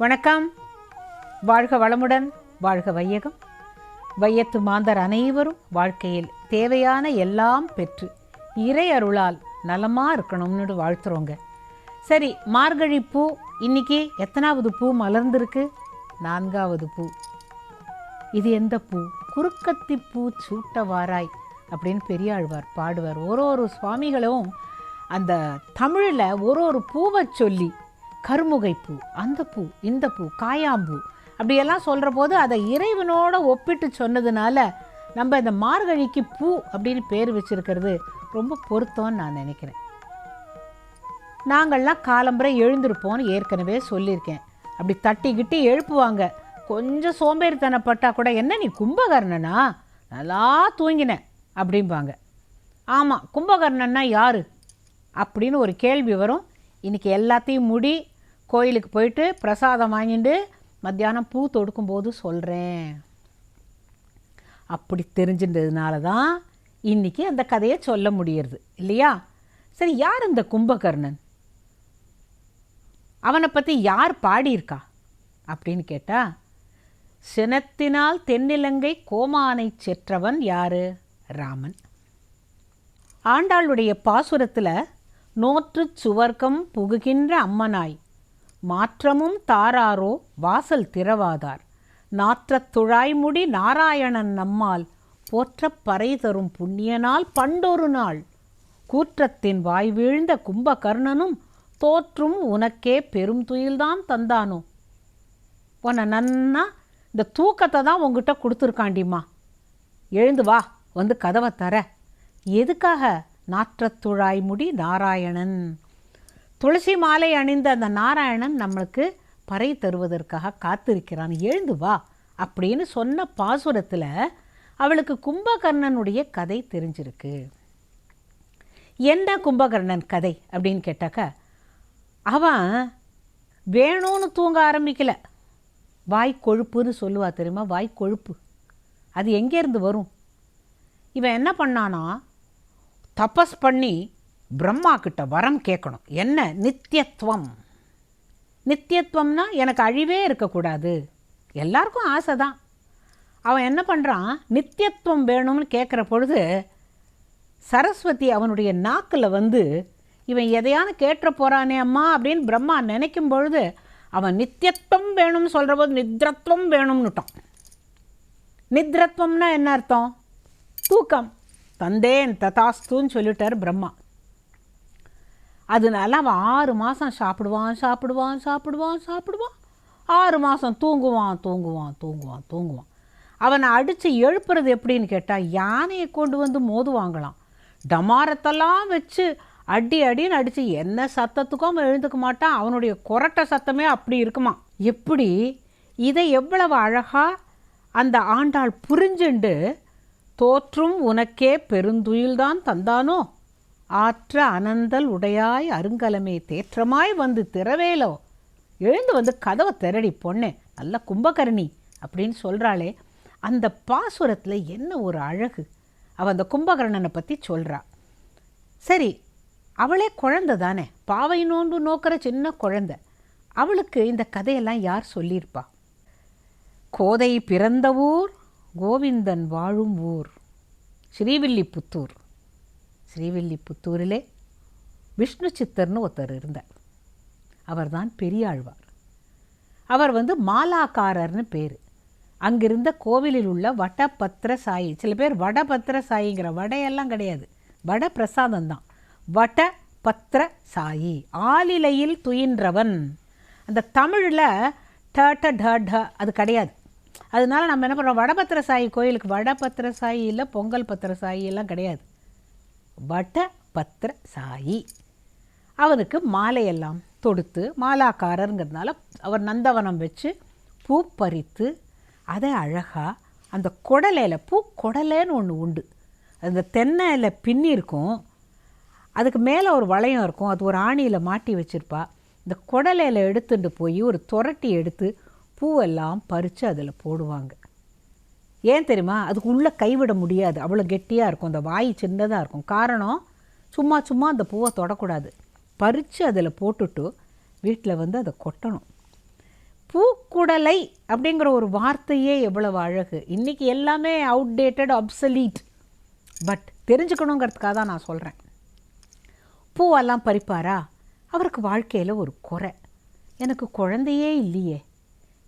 வணக்கம். வாழ்க வளமுடன் வாழ்க வையகம். வையத்து மாந்தர் அனைவரும் வாழ்க்கையில் தேவையான எல்லாம் பெற்று இறை அருளால் நலமாக இருக்கணும்னு வாழ்த்துறோங்க. சரி மார்கழி பூ இன்னைக்கு எத்தனாவது பூ மலர்ந்திருக்கு? நான்காவது பூ. இது எந்த பூ? குறுக்கத்தி பூ சூட்டவாராய் அப்படின்னு பெரியாழ்வார் பாடுவார். ஒரு ஒரு சுவாமிகளும் அந்த தமிழில் ஒரு ஒரு பூவை சொல்லி கருமுகை பூ அந்த பூ இந்த பூ காயாம்பூ அப்படியெல்லாம் சொல்கிற போது அதை இறைவனோட ஒப்பிட்டு சொன்னதுனால நம்ம இந்த மார்கழிக்கு பூ அப்படின்னு பேர் வச்சிருக்கிறது ரொம்ப பொருத்தம்னு நான் நினைக்கிறேன். நாங்கள்லாம் காலம்புரை எழுந்திருப்போம்னு ஏற்கனவே சொல்லியிருக்கேன். அப்படி தட்டிக்கிட்டு எழுப்புவாங்க. கொஞ்சம் சோம்பேறித்தனப்பட்டால் கூட என்ன நீ கும்பகர்ணனா? நல்லா தூங்கினேன் அப்படிம்பாங்க. ஆமாம் கும்பகர்ணன்னா யார்? அப்படின்னு ஒரு கேள்வி வரும். இன்றைக்கி எல்லாத்தையும் முடி கோயிலுக்கு போயிட்டு பிரசாதம் வாங்கிட்டு மத்தியானம் பூ தொடுக்கும்போது சொல்கிறேன் அப்படி தெரிஞ்சின்றதுனால தான் இன்றைக்கி அந்த கதையை சொல்ல முடியறது இல்லையா? சரி யார் இந்த கும்பகர்ணன்? அவனை பற்றி யார் பாடியிருக்கா? அப்படின்னு கேட்டால் சினத்தினால் தென்னிலங்கை கோமானை செற்றவன் யாரு? ராமன். ஆண்டாளுடைய பாசுரத்தில் நோற்று சுவர்க்கம் புகுகின்ற அம்மனாய் மாற்றமும் தாராரோ வாசல் திறவாதார். நாற்றத் துழாய்முடி நாராயணன் நம்மால் போற்றப் பறை தரும் புண்ணியனால் பண்டொரு நாள். கூற்றத்தின் வாய் வீழ்ந்த கும்பகர்ணனும் தோற்றும் உனக்கே பெரும் துயில்தான் தந்தானோ? உன்னை நன்னா இந்த தூக்கத்தை தான் உங்ககிட்ட கொடுத்துருக்காண்டிம்மா. எழுந்து வா வந்து கதவை தர. எதுக்காக நாற்றத்துழாய்முடி நாராயணன்? துளசி மாலை அணிந்த அந்த நாராயணன் நம்மளுக்கு பறை தருவதற்காக காத்திருக்கிறான். எழுந்து வா அப்படின்னு சொன்ன பாசுரத்தில் அவளுக்கு கும்பகர்ணனுடைய கதை தெரிஞ்சிருக்கு. என்ன கும்பகர்ணன் கதை? அப்படின்னு கேட்டாக்க அவன் வேணும்னு தூங்க ஆரம்பிக்கல. வாய் கொழுப்புன்னு சொல்லுவா தெரியுமா? வாய் கொழுப்பு. அது எங்கேருந்து வரும்? இவன் என்ன பண்ணானா தபஸ் பண்ணி பிரம்மா கிட்ட வரம் கேட்கணும். என்ன? நித்தியத்துவம். நித்தியத்துவம்னா எனக்கு அழிவே இருக்கக்கூடாது. எல்லாருக்கும் ஆசை தான் அவன் என்ன பண்ணுறான் நித்தியத்துவம் வேணும்னு கேட்குற பொழுது சரஸ்வதி அவனுடைய நாக்கில் வந்து இவன் எதையான கேட்டுற போகிறானே அம்மா அப்படின்னு பிரம்மா நினைக்கும் பொழுது அவன் நித்தியத்துவம் வேணும்னு சொல்கிற போது நித்ரத்துவம் வேணும்னுட்டான். நித்ரத்துவம்னா என்ன அர்த்தம்? தூக்கம். தந்தேன் ததாஸ்துன்னு சொல்லிட்டார் பிரம்மா. அதனால அவன் ஆறு மாதம் சாப்பிடுவான் சாப்பிடுவான் சாப்பிடுவான் சாப்பிடுவான். ஆறு மாதம் தூங்குவான் தூங்குவான் தூங்குவான் தூங்குவான். அவனை அடித்து எழுப்புறது எப்படின்னு கேட்டால் யானையை கொண்டு வந்து மோதுவாங்களாம். டமாரத்தெல்லாம் வச்சு அடி அடின்னு அடித்து என்ன சத்தத்துக்கும் அவன் எழுந்துக்க மாட்டான். அவனுடைய கொரட்டை சத்தமே அப்படி இருக்குமா எப்படி? இதை எவ்வளவு அழகாக அந்த ஆண்டாள் புரிஞ்சுண்டு தோற்றும் உனக்கே பெருந்துயில்தான் தந்தானோ? ஆற்ற அனந்தல் உடையாய் அருங்கலமே தேற்றமாய் வந்து திறவேலோ எழுந்து வந்து கதவை திரடி பொண்ணே நல்ல கும்பகரணி அப்படின்னு சொல்கிறாளே அந்த பாசுரத்தில் என்ன ஒரு அழகு? அவள் அந்த கும்பகர்ணனை பற்றி சொல்கிறா சரி அவளே குழந்த தானே. பாவை நோன்பு நோக்கிற சின்ன குழந்த. அவளுக்கு இந்த கதையெல்லாம் யார் சொல்லியிருப்பா? கோதை பிறந்த ஊர் கோவிந்தன் வாழும் ஊர். ஸ்ரீவில்லிபுத்தூர். ஸ்ரீவில்லிபுத்தூரிலே விஷ்ணு சித்தர்னு ஒருத்தர் இருந்தார். அவர்தான் பெரியாழ்வார். அவர் வந்து மாலாக்காரர்னு பேர். அங்கிருந்த கோவிலில் உள்ள வடபத்திர சாயி சில பேர் வடபத்திர சாயிங்கிற வடையெல்லாம் கிடையாது. வட பிரசாதம் தான். வட பத்திர சாயி ஆலிலையில் துயின்றவன். அந்த தமிழில் ட ட ட ட அது கிடையாது. அதனால நம்ம என்ன பண்ணுறோம் வடபத்திர சாயி கோயிலுக்கு வடபத்திர சாயி இல்லை பொங்கல் பத்திர சாயி எல்லாம் கிடையாது. வட பத்திர சாயி அவனுக்கு மாலையெல்லாம் தொடுத்து மாலாக்காரருங்கிறதுனால அவர் நந்தவனம் வச்சு பூ பறித்து அதை அழகாக அந்த குடலையில் பூ குடலைன்னு ஒன்று உண்டு. அந்த தென்னையில் பின்னி இருக்கும். அதுக்கு மேலே ஒரு வளையம் இருக்கும். அது ஒரு ஆணியில் மாட்டி வச்சுருப்பா. இந்த குடலையில் எடுத்துட்டு போய் ஒரு துரட்டி எடுத்து பூவெல்லாம் பறித்து அதில் போடுவாங்க. ஏன் தெரியுமா? அதுக்கு உள்ளே கைவிட முடியாது. அவ்வளோ கெட்டியாக இருக்கும். அந்த வாய் சின்னதாக இருக்கும். காரணம் சும்மா சும்மா அந்த பூவை தொடக்கூடாது. பறித்து அதில் போட்டுட்டு வீட்டில் வந்து அதை கொட்டணும். பூக்குடலை அப்படிங்கிற ஒரு வார்த்தையே எவ்வளவு அழகு. இன்றைக்கி எல்லாமே அவுடேட்டட் அப்சலீட் பட் தெரிஞ்சுக்கணுங்கிறதுக்காக தான் நான் சொல்கிறேன் பூவெல்லாம் பறிப்பாரா? அவருக்கு வாழ்க்கையில் ஒரு குறை. எனக்கு குழந்தையே இல்லையே.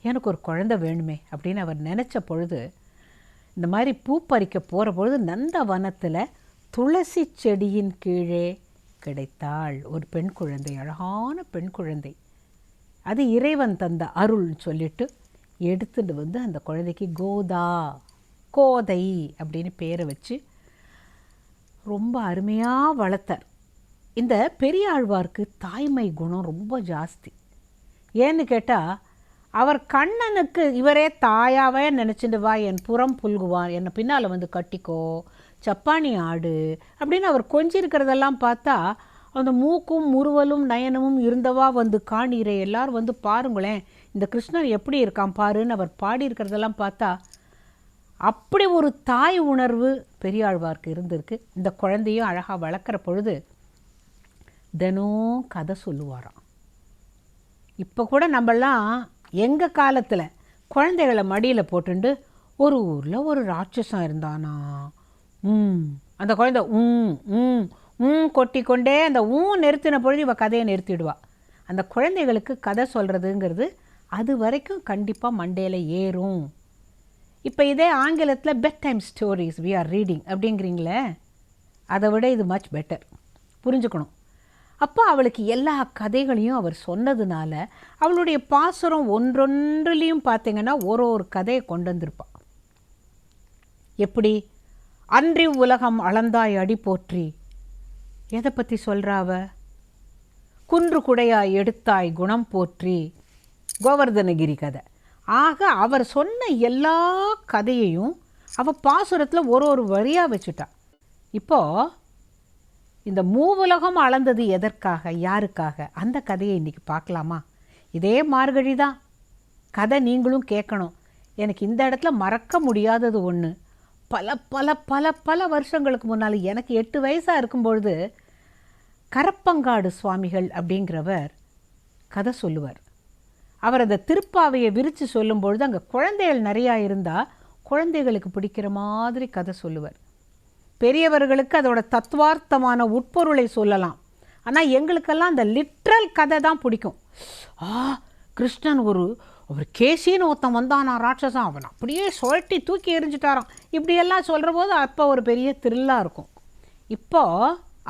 எனக்கு ஒரு குழந்தை வேணுமே அப்படின்னு அவர் நினச்ச பொழுது இந்த மாதிரி பூ பறிக்க போகிற பொழுது நந்தவனத்தில் துளசி செடியின் கீழே கிடைத்தாள். ஒரு பெண் குழந்தை அழகான பெண் குழந்தை. அது இறைவன் தந்த அருள்னு சொல்லிட்டு எடுத்துட்டு வந்து அந்த குழந்தைக்கு கோதா கோதை அப்படின்னு பேரை வச்சு ரொம்ப அருமையாக வளர்த்தார். இந்த பெரியாழ்வார்க்கு தாய்மை குணம் ரொம்ப ஜாஸ்தி. ஏன்னு கேட்டால் அவர் கண்ணனுக்கு இவரே தாயாவே நினச்சிட்டு வா என் புறம் புல்குவான் என்னை பின்னால் வந்து கட்டிக்கோ சப்பானி ஆடு அப்படின்னு அவர் கொஞ்சிருக்கிறதெல்லாம் பார்த்தா அந்த மூக்கும் முறுவலும் நயனமும் இருந்தவா வந்து காணீரே எல்லாரும் வந்து பாருங்களேன் இந்த கிருஷ்ணன் எப்படி இருக்கான் பாருன்னு அவர் பாடியிருக்கிறதெல்லாம் பார்த்தா அப்படி ஒரு தாய் உணர்வு பெரியாழ்வார்க்கு இருந்திருக்கு. இந்த குழந்தையும் அழகாக வளர்க்குற பொழுது தினம் கதை சொல்லுவாராம். இப்போ கூட நம்மலாம் எங்கள் காலத்தில் குழந்தைகளை மடியில் போட்டுண்டு ஒரு ஊரில் ஒரு ராட்சசம் இருந்தானா? ம் அந்த குழந்தை ம் ம் ம் கொட்டி கொண்டே அந்த ஊ நிறுத்தின பொழுது இவள் கதையை நிறுத்திடுவா. அந்த குழந்தைகளுக்கு கதை சொல்கிறதுங்கிறது அது வரைக்கும் கண்டிப்பாக மண்டையில் ஏறும். இப்போ இதே ஆங்கிலத்தில் bedtime stories we are reading அப்படிங்கிறீங்களே அதை விட இது மச் பெட்டர் புரிஞ்சுக்கணும். அப்போ அவளுக்கு எல்லா கதைகளையும் அவர் சொன்னதுனால அவளுடைய பாசுரம் ஒன்றொன்றுலேயும் பார்த்தீங்கன்னா ஒரு ஒரு கதையை கொண்டு வந்திருப்பாள் எப்படி? அன்றி உலகம் அளந்தாய் அடி போற்றி. எதை பற்றி சொல்கிறாவ குன்று குடையாய் எடுத்தாய் குணம் போற்றி. கோவர்தனகிரி கதை. ஆக அவர் சொன்ன எல்லா கதையையும் அவள் பாசுரத்தில் ஒரு ஒரு வரியாக வச்சுட்டா. இப்போது இந்த மூவுலகம் அளந்தது எதற்காக யாருக்காக? அந்த கதையை இன்றைக்கி பார்க்கலாமா? இதே மார்கழி தான். கதை நீங்களும் கேட்கணும். எனக்கு இந்த இடத்துல மறக்க முடியாதது ஒன்று பல பல பல பல வருஷங்களுக்கு முன்னால் எனக்கு எட்டு வயசாக இருக்கும்பொழுது கரப்பங்காடு சுவாமிகள் அப்படிங்கிறவர் கதை சொல்லுவார். அவர் அந்த திருப்பாவையை விரித்து சொல்லும்பொழுது அங்கே குழந்தைகள் நிறையா இருந்தால் குழந்தைகளுக்கு பிடிக்கிற மாதிரி கதை சொல்லுவார். பெரியவர்களுக்கு அதோட தத்துவார்த்தமான உட்பொருளை சொல்லலாம். ஆனால் எங்களுக்கெல்லாம் அந்த லிட்ரல் கதை தான் பிடிக்கும். ஆ கிருஷ்ணன் ஒரு ஒரு கேசின்னு ஒருத்தன் வந்தானா ராட்சசன்? அவன் அப்படியே சுழட்டி தூக்கி எரிஞ்சிட்டாரான் இப்படியெல்லாம் சொல்கிற போது அப்போ ஒரு பெரிய த்ரில்லாக இருக்கும். இப்போ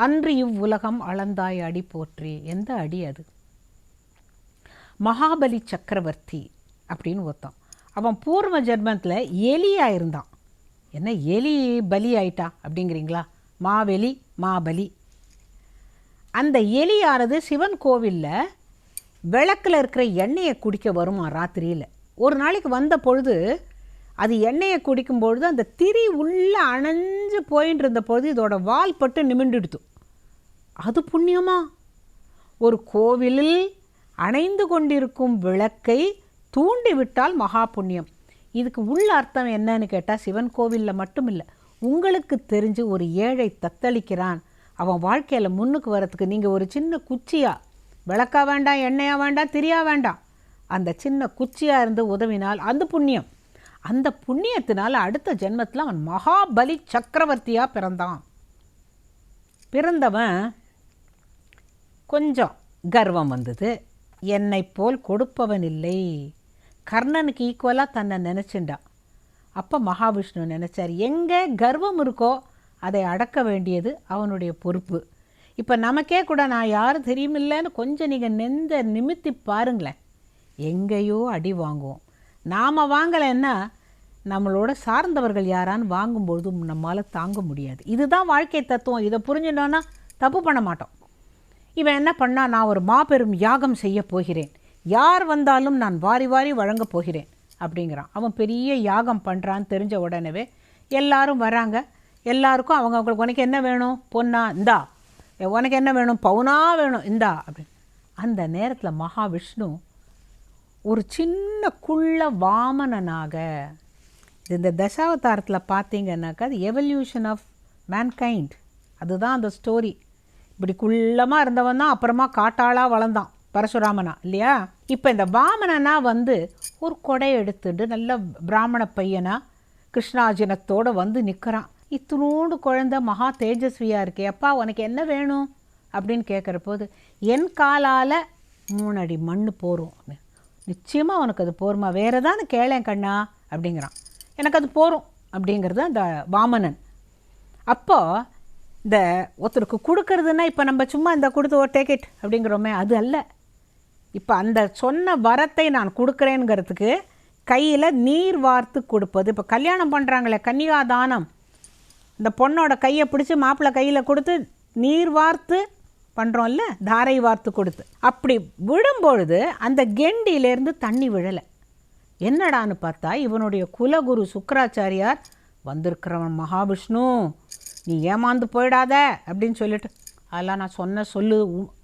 அன்று இவ்வுலகம் அளந்தாய் அடி போற்றி. எந்த அடி அது? மகாபலி சக்கரவர்த்தி அப்படின்னு ஒருத்தன். அவன் பூர்வ ஜென்மத்தில் எலியாக இருந்தான். என்ன எலி பலி ஆயிட்டா அப்படிங்கிறீங்களா? மாவெலி மாபலி. அந்த எலியானது சிவன் கோவிலில் விளக்கில் இருக்கிற எண்ணெயை குடிக்க வருமா ராத்திரியில்? ஒரு நாளைக்கு வந்த பொழுது அது எண்ணெயை குடிக்கும் பொழுது அந்த திரி உள்ளே அணைஞ்சு போயின்னு இருந்த பொழுது இதோட வால் பட்டு நிமிண்டுடுத்து அது புண்ணியமா? ஒரு கோவிலில் அணைந்து கொண்டிருக்கும் விளக்கை தூண்டி விட்டால் மகா புண்ணியம். இதுக்கு உள்ள அர்த்தம் என்னன்னு கேட்டால் சிவன் கோவிலில் மட்டும் இல்லை உங்களுக்கு தெரிஞ்சு ஒரு ஏழை தத்தளிக்கிறான். அவன் வாழ்க்கையில் முன்னுக்கு வரத்துக்கு நீங்கள் ஒரு சின்ன குச்சியா விளக்கா வேண்டாம் எண்ணெயா வேண்டாம் திரியா வேண்டாம். அந்த சின்ன குச்சியாக இருந்து உதவினால் அந்த புண்ணியம். அந்த புண்ணியத்தினால் அடுத்த ஜென்மத்தில் அவன் மகாபலி சக்கரவர்த்தியாக பிறந்தான். பிறந்தவன் கொஞ்சம் கர்வம் வந்தது. என்னை போல் கொடுப்பவன் இல்லை. கர்ணனுக்கு ஈக்குவலாக தன்னை நினச்சிண்டா. அப்போ மகாவிஷ்ணு நினச்சார் எங்கே கர்வம் இருக்கோ அதை அடக்க வேண்டியது அவனுடைய பொறுப்பு. இப்போ நமக்கே கூட நான் யாரும் தெரியுமில்லன்னு கொஞ்சம் நீங்கள் நெந்த நிமித்தி பாருங்களேன். எங்கேயோ அடி வாங்குவோம். நாம் வாங்கலைன்னா நம்மளோட சார்ந்தவர்கள் யாரான்னு வாங்கும்பொழுது நம்மால் தாங்க முடியாது. இதுதான் வாழ்க்கை தத்துவம். இதை புரிஞ்சுட்டோன்னா தப்பு பண்ண மாட்டோம். இவன் என்ன பண்ணா நான் ஒரு மாபெரும் யாகம் செய்ய போகிறேன். யார் வந்தாலும் நான் வாரி வாரி வழங்கப் போகிறேன் அப்படிங்கிறான். அவன் பெரிய யாகம் பண்ணுறான்னு தெரிஞ்ச உடனே எல்லாரும் வராங்க. எல்லாருக்கும் அவங்க அவங்களுக்கு உனக்கு என்ன வேணும்? பொண்ணா இந்தா. உனக்கு என்ன வேணும்? பவுனா வேணும் இந்தா அப்படின்னு. அந்த நேரத்தில் மகாவிஷ்ணு ஒரு சின்ன குள்ள வாமனனாக இந்த தசாவதாரத்தில் பார்த்தீங்கன்னாக்கா அது எவல்யூஷன் ஆஃப் மேன்கைண்ட் அதுதான் அந்த ஸ்டோரி இப்படி குள்ளமாக இருந்தவன் தான் அப்புறமா காட்டாளாக வளர்ந்தான். பரசுராமனா இல்லையா? இப்போ இந்த வாமனனா வந்து ஒரு கொடை எடுத்துட்டு நல்ல பிராமண பையனா கிருஷ்ணாஜினத்தோடு வந்து நிற்கிறான் இத்தினோண்டு குழந்தை மகா தேஜஸ்வியாக இருக்கே அப்பா உனக்கு என்ன வேணும்? அப்படின்னு கேட்குற போது என் காலால் மூணடி மண் போரும் நிச்சயமாக உனக்கு அது போருமா? வேறு ஏதாவது கேளேன் கண்ணா அப்படிங்கிறான். எனக்கு அது போரும் அப்படிங்கிறது அந்த வாமனன். அப்போ இந்த ஒருத்தருக்கு கொடுக்கறதுன்னா இப்போ நம்ம சும்மா இந்த கொடுத்து oh, ஒரு டேக்கெட் அப்படிங்கிறோமே அது அல்ல. இப்போ அந்த சொன்ன வரத்தை நான் கொடுக்குறேங்கிறதுக்கு கையில் நீர் வார்த்து கொடுப்பது. இப்போ கல்யாணம் பண்ணுறாங்களே கன்னிகாதானம். இந்த பொண்ணோட கையை பிடிச்சி மாப்பிள்ளை கையில் கொடுத்து நீர் வார்த்து பண்ணுறோம்ல தாரை வார்த்து கொடுத்து. அப்படி விழும்பொழுது அந்த கெண்டியிலேருந்து தண்ணி விழலை. என்னடான்னு பார்த்தா இவனுடைய குலகுரு சுக்கராச்சாரியார் வந்திருக்கிறவன் மகாவிஷ்ணு நீ ஏமாந்து போயிடாத அப்படின்னு சொல்லிட்டு அதெல்லாம் நான் சொன்ன சொல்லு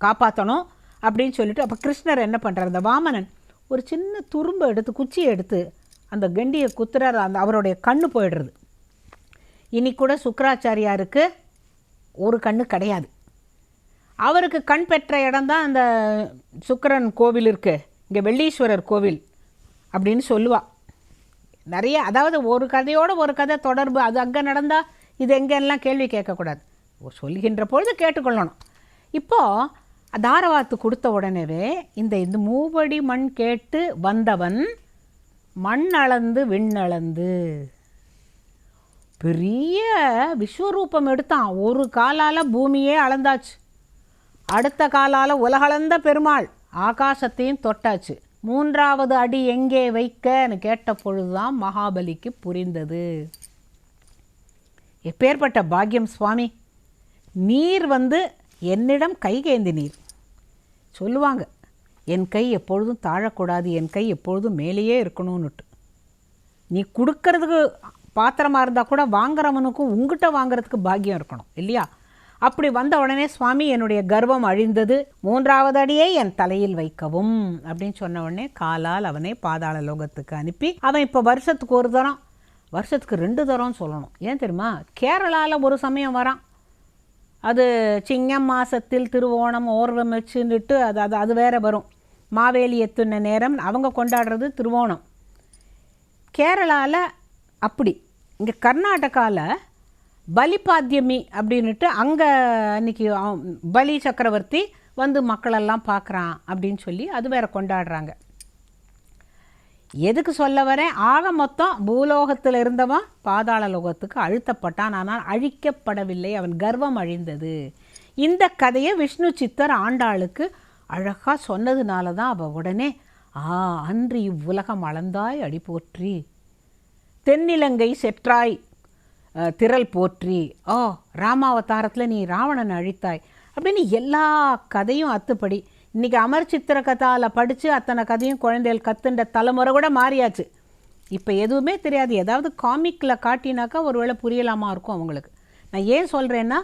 காப்பாற்றணும் அப்படின்னு சொல்லிட்டு அப்போ கிருஷ்ணர் என்ன பண்ணுறார் அந்த வாமனன் ஒரு சின்ன துரும்பை எடுத்து குச்சியை எடுத்து அந்த கெண்டியை குத்துறார். அந்த அவருடைய கண்ணு போயிடுறது. இனி கூட சுக்கராச்சாரியாருக்கு ஒரு கண்ணு கிடையாது. அவருக்கு கண் பெற்ற இடம்தான் அந்த சுக்கரன் கோவில் இருக்குது இங்கே வெள்ளீஸ்வரர் கோவில் அப்படின்னு சொல்லுவா. நிறைய அதாவது ஒரு கதையோடு ஒரு கதை தொடர்பு. அது அங்கே நடந்தால் இது எங்கெல்லாம் கேள்வி கேட்கக்கூடாது. சொல்கின்ற பொழுது கேட்டுக்கொள்ளணும். இப்போது தாரவாத்து கொடுத்த உடனேவே இந்த இந்த மூவடி மண் கேட்டு வந்தவன் மண் அளந்து விண்ணளந்து பெரிய விஸ்வரூபம் எடுத்தான். ஒரு காலால் பூமியே அளந்தாச்சு. அடுத்த காலால் உலகளந்த பெருமாள் ஆகாசத்தையும் தொட்டாச்சு. மூன்றாவது அடி எங்கே வைக்கன்னு கேட்ட பொழுதுதான் மகாபலிக்கு புரிந்தது. எப்பேற்பட்ட பாக்கியம் சுவாமி. நீர் வந்து என்னிடம் கைகேந்தி நீர் சொல்லுவாங்க என் கை எப்பொழுதும் தாழக்கூடாது என் கை எப்பொழுதும் மேலேயே இருக்கணும்னுட்டு. நீ கொடுக்கறதுக்கு பாத்திரமாக இருந்தால் கூட வாங்குறவனுக்கும் உங்ககிட்ட வாங்குறதுக்கு பாக்கியம் இருக்கணும் இல்லையா? அப்படி வந்த உடனே சுவாமி என்னுடைய கர்வம் அழிந்தது மூன்றாவது அடியே என் தலையில் வைக்கவும் அப்படின்னு சொன்ன உடனே காலால் அவனை பாதாள லோகத்துக்கு அனுப்பி அவன் இப்போ வருஷத்துக்கு ஒரு தரம் வருஷத்துக்கு ரெண்டு தரம் சொல்லணும். ஏன் தெரியுமா? கேரளாவில் ஒரு சமயம் வரான். அது சிங்கம் மாதத்தில் திருவோணம் ஓர்வம் வச்சுன்னுட்டு அது அது அது வேற வரும். மாவேலி எத்துன நேரம் அவங்க கொண்டாடுறது திருவோணம். கேரளாவில் அப்படி. இங்கே கர்நாடகாவில் பலிபாத்தியமி அப்படின்னுட்டு அங்கே அன்னைக்கு பலி சக்கரவர்த்தி வந்து மக்களெல்லாம் பார்க்குறான் அப்படின்னு சொல்லி அது வேற கொண்டாடுறாங்க. எதுக்கு சொல்ல வரேன்? ஆக மொத்தம் பூலோகத்தில் இருந்தவன் பாதாள லோகத்துக்கு அழுத்தப்பட்டான். ஆனால் அழிக்கப்படவில்லை. அவன் கர்வம் அழிந்தது. இந்த கதையை விஷ்ணு சித்தர் ஆண்டாளுக்கு அழகாக சொன்னதுனால தான் அவள் உடனே ஆ அன்று இவ்வுலகம் அளந்தாய் அடி போற்றி. தென்னிலங்கை செற்றாய் திரள் போற்றி. ஓ ராமாவதாரத்தில் நீ ராவணன் அழித்தாய். அப்படின்னு எல்லா கதையும் அத்துப்படி இன்றைக்கி அமர் சித்திர கதாவில் படித்து அத்தனை கதையும் குழந்தைகள் கத்துன்ற தலைமுறை கூட மாறியாச்சு. இப்போ எதுவுமே தெரியாது. ஏதாவது காமிக்கில் காட்டினாக்கா ஒருவேளை புரியலாமா இருக்கும் அவங்களுக்கு. நான் ஏன் சொல்கிறேன்னா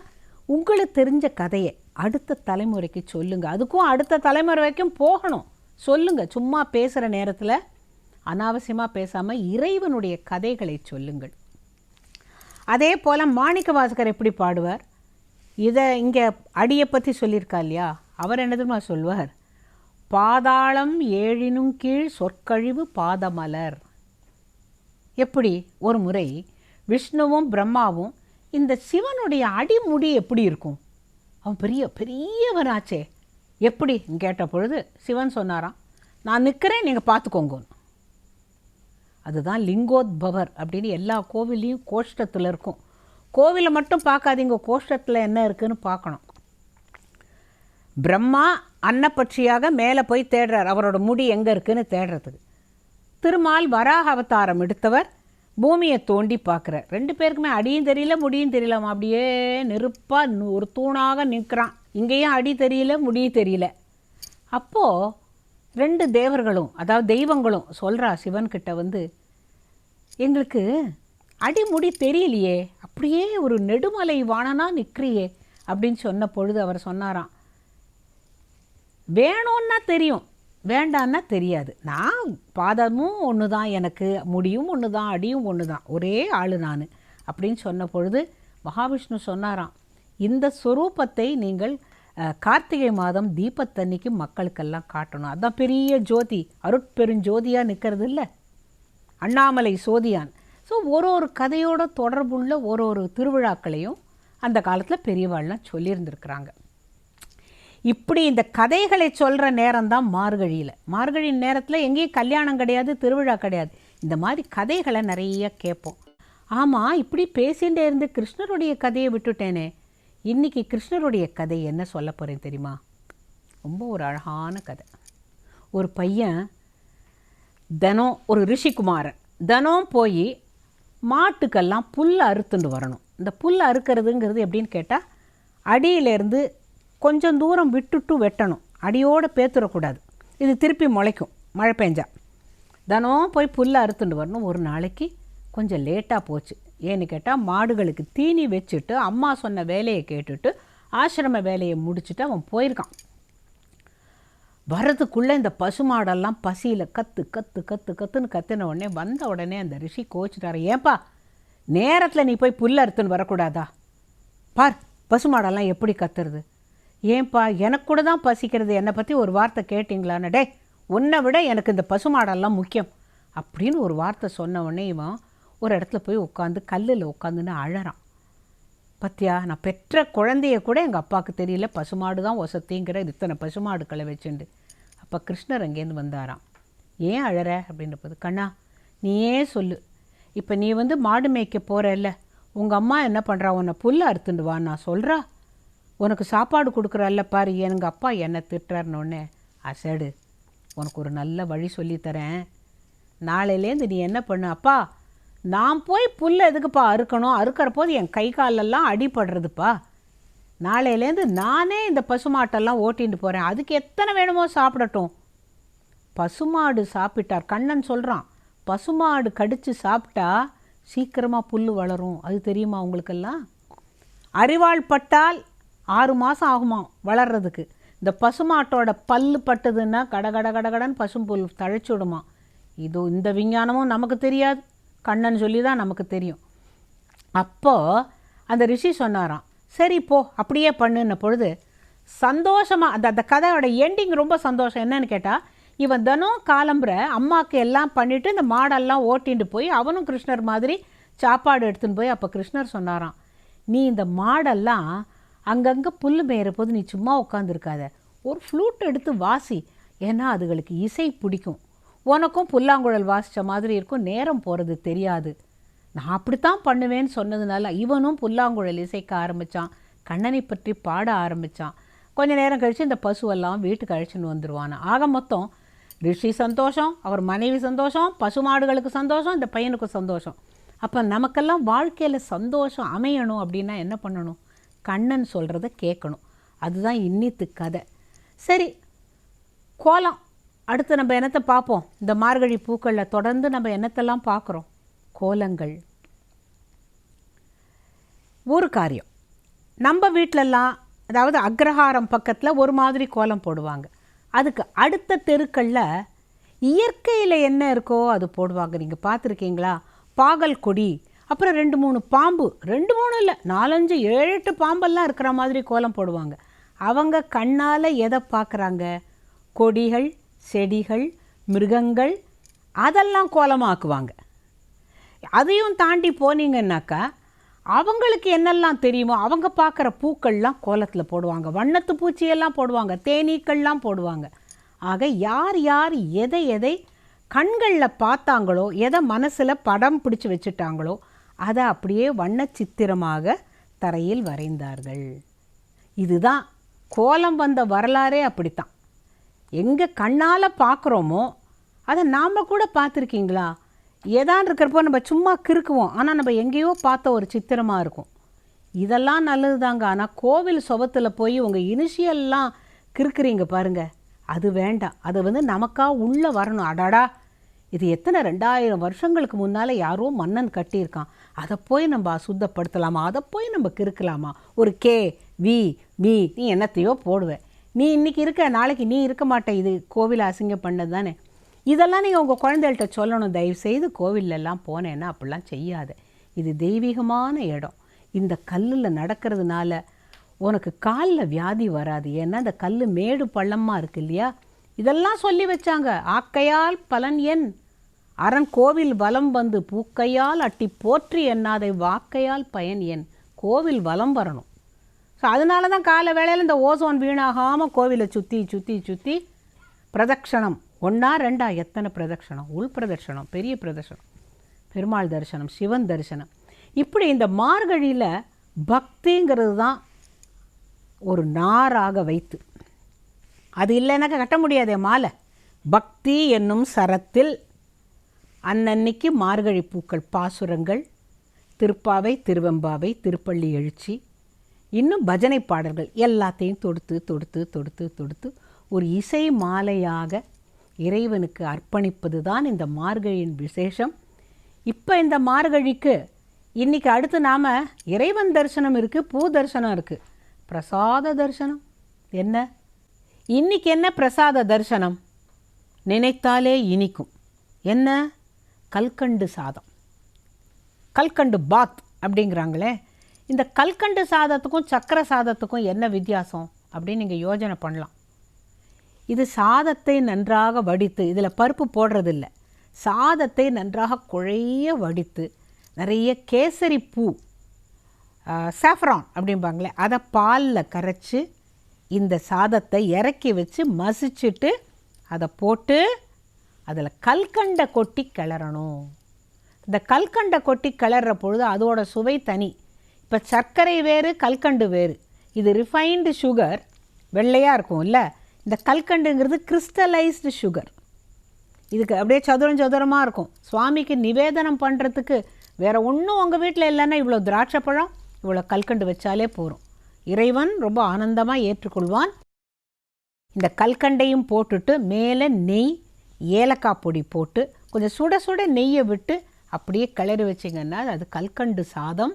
உங்களுக்கு தெரிஞ்ச கதையை அடுத்த தலைமுறைக்கு சொல்லுங்கள் அதுக்கும் அடுத்த தலைமுறை வரைக்கும் போகணும். சொல்லுங்கள் சும்மா பேசுகிற நேரத்தில் அனாவசியமாக பேசாமல் இறைவனுடைய கதைகளை சொல்லுங்கள். அதே போல் மாணிக்க வாசகர் எப்படி பாடுவார்? இதை இங்கே அடியை பற்றி சொல்லியிருக்கா இல்லையா? அவர் என்ன தெரியுமா சொல்வார் பாதாளம் ஏழினும் கீழ் சொற்கழிவு பாதமலர். எப்படி? ஒரு முறை விஷ்ணுவும் பிரம்மாவும் இந்த சிவனுடைய அடிமுடி எப்படி இருக்கும்? அவன் பெரிய பெரியவனாச்சே எப்படி? கேட்ட பொழுது சிவன் சொன்னாராம் நான் நிற்கிறேன் நீங்கள் பார்த்துக்கோங்க. அதுதான் லிங்கோத்பவர் அப்படின்னு எல்லா கோவிலையும் கோஷ்டத்தில் இருக்கும். கோவிலை மட்டும் பார்க்காதீங்க கோஷ்டத்தில் என்ன இருக்குதுன்னு பார்க்கணும். பிரம்மா அன்னப்பட்சியாக மேலே போய் தேடுறார். அவரோட முடி எங்கே இருக்குன்னு தேடுறதுக்கு. திருமால் வராக அவதாரம் எடுத்தவர் பூமியை தோண்டி பார்க்குறார். ரெண்டு பேருக்குமே அடியும் தெரியல முடியும் தெரியலமா அப்படியே நெருப்பாக ஒரு தூணாக நிற்கிறான். இங்கேயும் அடி தெரியல முடியும் தெரியல. அப்போது ரெண்டு தேவர்களும் அதாவது தெய்வங்களும் சொல்கிறா சிவன்கிட்ட வந்து எங்களுக்கு அடிமுடி தெரியலையே அப்படியே ஒரு நெடுமலை வாணனா நிற்கிறியே அப்படின்னு சொன்ன பொழுது அவர் சொன்னாராம் வேணும்னா தெரியும் வேண்டான்னா தெரியாது. நான் பாதமும் ஒன்று தான் எனக்கு முடியும் ஒன்று தான் அடியும் ஒன்று தான் ஒரே ஆள் நான் அப்படின்னு சொன்ன பொழுது மகாவிஷ்ணு சொன்னாராம் இந்த ஸ்வரூபத்தை நீங்கள் கார்த்திகை மாதம் தீபத்தன்னைக்கு மக்களுக்கெல்லாம் காட்டணும். அதுதான் பெரிய ஜோதி அருட்பெருஞ்சோதியாக நிற்கிறது இல்லை. அண்ணாமலை சோதியான். ஸோ ஒரு ஒரு கதையோட தொடர்புள்ள ஒரு ஒரு திருவிழாக்களையும் அந்த காலத்தில் பெரியவாள்லாம் சொல்லியிருந்திருக்கிறாங்க. இப்படி இந்த கதைகளை சொல்கிற நேரம் தான் மார்கழியில். மார்கழி நேரத்தில் எங்கேயும் கல்யாணம் கிடையாது திருவிழா கிடையாது. இந்த மாதிரி கதைகளை நிறைய கேட்போம். ஆமாம் இப்படி பேசிகிட்டே இருந்து கிருஷ்ணருடைய கதையை விட்டுட்டேனே. இன்றைக்கி கிருஷ்ணருடைய கதை என்ன சொல்ல போகிறேன் தெரியுமா? ரொம்ப ஒரு அழகான கதை. ஒரு பையன் தினம் ஒரு ரிஷிகுமாரன். தினம் போய் மாட்டுக்கெல்லாம் புல் அறுத்துண்டு வரணும். இந்த புல் அறுக்கிறதுங்கிறது எப்படின்னு கேட்டால் அடியிலேருந்து கொஞ்சம் தூரம் விட்டுட்டு வெட்டணும். அடியோடு பேத்துறக்கூடாது. இது திருப்பி முளைக்கும். மழை பெஞ்சா. தினம் போய் புல்லை அறுத்துண்டு வரணும். ஒரு நாளைக்கு கொஞ்சம் லேட்டாக போச்சு. ஏன்னு கேட்டால் மாடுகளுக்கு தீனி வச்சுட்டு அம்மா சொன்ன வேலையை கேட்டுட்டு ஆசிரம வேலையை முடிச்சுட்டு அவன் போயிருக்கான். வரதுக்குள்ளே இந்த பசுமாடெல்லாம் பசியில் கத்து கத்து கத்து கத்துன்னு கத்தின உடனே வந்த உடனே அந்த ரிஷி கோச்சிட்டாரு. ஏன்பா நேரத்தில் நீ போய் புல் அறுத்துன்னு வரக்கூடாதா? பார் பசுமாடெல்லாம் எப்படி கத்துறது? ஏன்பா எனக்கு கூட தான் பசிக்கிறது? என்னை பற்றி ஒரு வார்த்தை கேட்டிங்களான்னு? டே உன்னை விட எனக்கு இந்த பசுமாடெல்லாம் முக்கியம். அப்படின்னு ஒரு வார்த்தை சொன்ன உடனே இவன் ஒரு இடத்துல போய் உட்காந்து கல்லில் உட்காந்துன்னு அழறான். பத்தியா நான் பெற்ற குழந்தைய கூட எங்கள் அப்பாவுக்கு தெரியல. பசுமாடு தான் ஒசத்திங்கிற இத்தனை பசுமாடுக்களை வச்சுண்டு. அப்போ கிருஷ்ணர் அங்கேருந்து வந்தாராம். ஏன் அழற? அப்படின்றப்பது கண்ணா நீயே சொல்லு. இப்போ நீ வந்து மாடு மேய்க்க போகிறல்ல உங்கள் அம்மா என்ன பண்ணுறா உன்னை புல்ல அறுத்துண்டு வா நான் சொல்கிறா உனக்கு சாப்பாடு கொடுக்குறல்ல பாரு எங்கள் அப்பா என்னை திட்டுறாருனோடனே அசடு உனக்கு ஒரு நல்ல வழி சொல்லித்தரேன் நாளையிலேருந்து நீ என்ன பண்ணு? அப்பா நான் போய் புல்லை எதுக்குப்பா அறுக்கணும்? அறுக்கிற போது என் கை காலெல்லாம் அடிபடுறதுப்பா. நாளையிலேருந்து நானே இந்த பசுமாட்டெல்லாம் ஓட்டிட்டு போகிறேன் அதுக்கு எத்தனை வேணுமோ சாப்பிடட்டும். பசுமாடு சாப்பிட்டார் கண்ணன் சொல்கிறான் பசுமாடு கடித்து சாப்பிட்டா சீக்கிரமாக புல் வளரும். அது தெரியுமா உங்களுக்கெல்லாம்? அறிவாள் பட்டால் ஆறு மாதம் ஆகுமா வளர்றதுக்கு? இந்த பசுமாட்டோட பல்லு பட்டுதுன்னா கட கட கடகடன்னு பசும்புல் தழைச்சி விடுமா? இது இந்த விஞ்ஞானமும் நமக்கு தெரியாது. கண்ணன் சொல்லி தான் நமக்கு தெரியும். அப்போது அந்த ரிஷி சொன்னாராம் சரி போ அப்படியே பண்ணுன்ன பொழுது சந்தோஷமாக அந்த அந்த கதையோட எண்டிங் ரொம்ப சந்தோஷம். என்னன்னு கேட்டால் இவன் தினம் காலம்புற அம்மாவுக்கு எல்லாம் பண்ணிவிட்டு இந்த மாடெல்லாம் ஓட்டிட்டு போய் அவனும் கிருஷ்ணர் மாதிரி சாப்பாடு எடுத்துன்னு போய் அப்போ கிருஷ்ணர் சொன்னாராம் நீ இந்த மாடெல்லாம் அங்கங்கே புல் மேயிற போது நீ சும்மா உட்காந்துருக்காத ஒரு ஃப்ளூட் எடுத்து வாசி. ஏன்னா அதுகளுக்கு இசை பிடிக்கும். உனக்கும் புல்லாங்குழல் வாசித்த மாதிரி இருக்கும். நேரம் போகிறது தெரியாது. நான் அப்படித்தான் பண்ணுவேன்னு சொன்னதுனால இவனும் புல்லாங்குழல் இசைக்க ஆரம்பித்தான் கண்ணனை பற்றி பாட ஆரம்பித்தான் கொஞ்ச நேரம் கழித்து இந்த பசுவெல்லாம் வீட்டுக்கு அழைச்சின்னு வந்துடுவான் ஆக மொத்தம் ரிஷி சந்தோஷம் அவர் மனைவி சந்தோஷம் பசுமாடுகளுக்கு சந்தோஷம் இந்த பையனுக்கு சந்தோஷம். அப்போ நமக்கெல்லாம் வாழ்க்கையில் சந்தோஷம் அமையணும் அப்படின்னா என்ன பண்ணணும்? கண்ணன் சொல்கிறத கேட்கணும் அதுதான் இன்னித்து கதை. சரி கோலம். அடுத்து நம்ம என்னத்தை பார்ப்போம்? இந்த மார்கழி பூக்களில் தொடர்ந்து நம்ம என்னத்தெல்லாம் பார்க்குறோம்? கோலங்கள். ஒரு காரியம். நம்ம வீட்டிலலாம் அதாவது அக்ரஹாரம் பக்கத்தில் ஒரு மாதிரி கோலம் போடுவாங்க. அதுக்கு அடுத்த தெருக்களில் இயற்கையில் என்ன இருக்கோ அது போடுவாங்க. நீங்கள் பார்த்துருக்கீங்களா? பாகல் கொடி அப்புறம் ரெண்டு மூணு பாம்பு. ரெண்டு மூணு இல்லை நாலஞ்சு ஏழு எட்டு பாம்பெல்லாம் இருக்கிற மாதிரி கோலம் போடுவாங்க. அவங்க கண்ணால் எதை பார்க்குறாங்க? கொடிகள் செடிகள் மிருகங்கள் அதெல்லாம் கோலமாக்குவாங்க. அதையும் தாண்டி போனீங்கன்னாக்கா அவங்களுக்கு என்னெல்லாம் தெரியுமோ அவங்க பார்க்குற பூக்கள்லாம் கோலத்தில் போடுவாங்க. வண்ணத்து பூச்சியெல்லாம் போடுவாங்க தேனீக்கள்லாம் போடுவாங்க. ஆக யார் யார் எதை எதை கண்களில் பார்த்தாங்களோ எதை மனசில் படம் பிடிச்சி வச்சுட்டாங்களோ அதை அப்படியே வண்ண சித்திரமாக தரையில் வரைந்தார்கள். இதுதான் கோலம் வந்த வரலாறே அப்படித்தான். எங்கே கண்ணால் பார்க்குறோமோ அதை நாம் கூட பார்த்துருக்கீங்களா? ஏதான் இருக்கிறப்போ நம்ம சும்மா கிறுக்குவோம். ஆனால் நம்ம எங்கேயோ பார்த்த ஒரு சித்திரமாக இருக்கும். இதெல்லாம் நல்லது தாங்க ஆனால் கோவில் சுபத்தில் போய் உங்கள் இனிஷியல்லாம் கிறுக்குறீங்க பாருங்கள் அது வேண்டாம். அது வந்து நமக்கா உள்ளே வரணும். அடாடா! இது எத்தனை ரெண்டாயிரம் வருஷங்களுக்கு முன்னால் யாரோ மன்னன் கட்டியிருக்கான். அதை போய் நம்ம அசுத்தப்படுத்தலாமா? அதை போய் நம்ம கிறுக்கலாமா? ஒரு கே வி வி நீ என்னத்தையோ போடுவேன் நீ இன்னைக்கு இருக்க நாளைக்கு நீ இருக்க மாட்டே. இது கோவில் அசிங்கம் பண்ணது தானே. இதெல்லாம் நீங்கள் உங்கள் குழந்தைகள்கிட்ட சொல்லணும். தயவு செய்து கோவிலெல்லாம் போனேன்னா அப்படிலாம் செய்யாத. இது தெய்வீகமான இடம். இந்த கல்லில் நடக்கிறதுனால உனக்கு காலில் வியாதி வராது. ஏன்னா அந்த கல் மேடு பள்ளமாக இருக்கு இல்லையா? இதெல்லாம் சொல்லி வச்சாங்க. ஆக்கையால் பலன் என். அரண் கோவில் வலம் வந்து பூக்கையால் அட்டி போற்றி எண்ணாதை வாக்கையால் பயன் என். கோவில் வலம் வரணும். ஸோ அதனால தான் காலை வேளையில் இந்த ஓசோன் வீணாகாமல் கோவிலை சுற்றி சுற்றி சுற்றி பிரதக்ஷணம். ஒன்றா ரெண்டா எத்தனை பிரதக்ஷணம்? உள் பிரதட்சணம் பெரிய பிரதட்சணம் பெருமாள் தரிசனம் சிவன் தரிசனம். இப்படி இந்த மார்கழியில் பக்திங்கிறது தான் ஒரு நாராக வைத்து. அது இல்லைனாக்கா கட்ட முடியாதே மாலை. பக்தி என்னும் சரத்தில் அன்னன்னைக்கு மார்கழி பூக்கள் பாசுரங்கள் திருப்பாவை திருவெம்பாவை திருப்பள்ளி எழுச்சி இன்னும் பஜனை பாடல்கள் எல்லாத்தையும் தொடுத்து தொடுத்து தொடுத்து தொடுத்து ஒரு இசை மாலையாக இறைவனுக்கு அர்ப்பணிப்பது தான் இந்த மார்கழியின் விசேஷம். இப்போ இந்த மார்கழிக்கு இன்றைக்கி அடுத்து நாம் இறைவன் தரிசனம் இருக்குது பூ தரிசனம் இருக்குது பிரசாத தரிசனம். என்ன? இன்னைக்கு என்ன பிரசாத தரிசனம்? நினைத்தாலே இனிக்கும். என்ன? கல்கண்டு சாதம். கல்கண்டு பாத் அப்படிங்கிறாங்களே. இந்த கல்கண்டு சாதத்துக்கும் சக்கரை சாதத்துக்கும் என்ன வித்தியாசம் அப்படின்னு நீங்கள் யோஜனை பண்ணலாம். இது சாதத்தை நன்றாக வடித்து இதில் பருப்பு போடுறதில்ல. சாதத்தை நன்றாக குழைய வடித்து நிறைய கேசரி பூ சாஃப்ரான் அப்படிம்பாங்களே அதை பாலில் கரைச்சி இந்த சாதத்தை இறக்கி வச்சு மசிச்சுட்டு அதை போட்டு அதில் கல்கண்டை கொட்டி கிளறணும். இந்த கல்கண்டை கொட்டி கிளற பொழுது அதோட சுவை தனி. இப்போ சர்க்கரை வேறு கல்கண்டு வேறு. இது ரிஃபைன்டு சுகர் வெள்ளையாக இருக்கும் இல்லை இந்த கல்கண்டுங்கிறது கிறிஸ்டலைஸ்டு சுகர் இதுக்கு அப்படியே சதுரம் சதுரமாக இருக்கும். சுவாமிக்கு நிவேதனம் பண்ணுறதுக்கு வேறு ஒன்றும் உங்கள் வீட்டில் இல்லைன்னா இவ்வளோ திராட்சை பழம் இவ்வளோ கல்கண்டு வச்சாலே போதும். இறைவன் ரொம்ப ஆனந்தமாக ஏற்றுக்கொள்வான். இந்த கல்கண்டையும் போட்டுட்டு மேலே நெய் ஏலக்காய் பொடி போட்டு கொஞ்சம் சுட சுட நெய்யை விட்டு அப்படியே கிளறி வச்சிங்கன்னா அது கல்கண்டு சாதம்.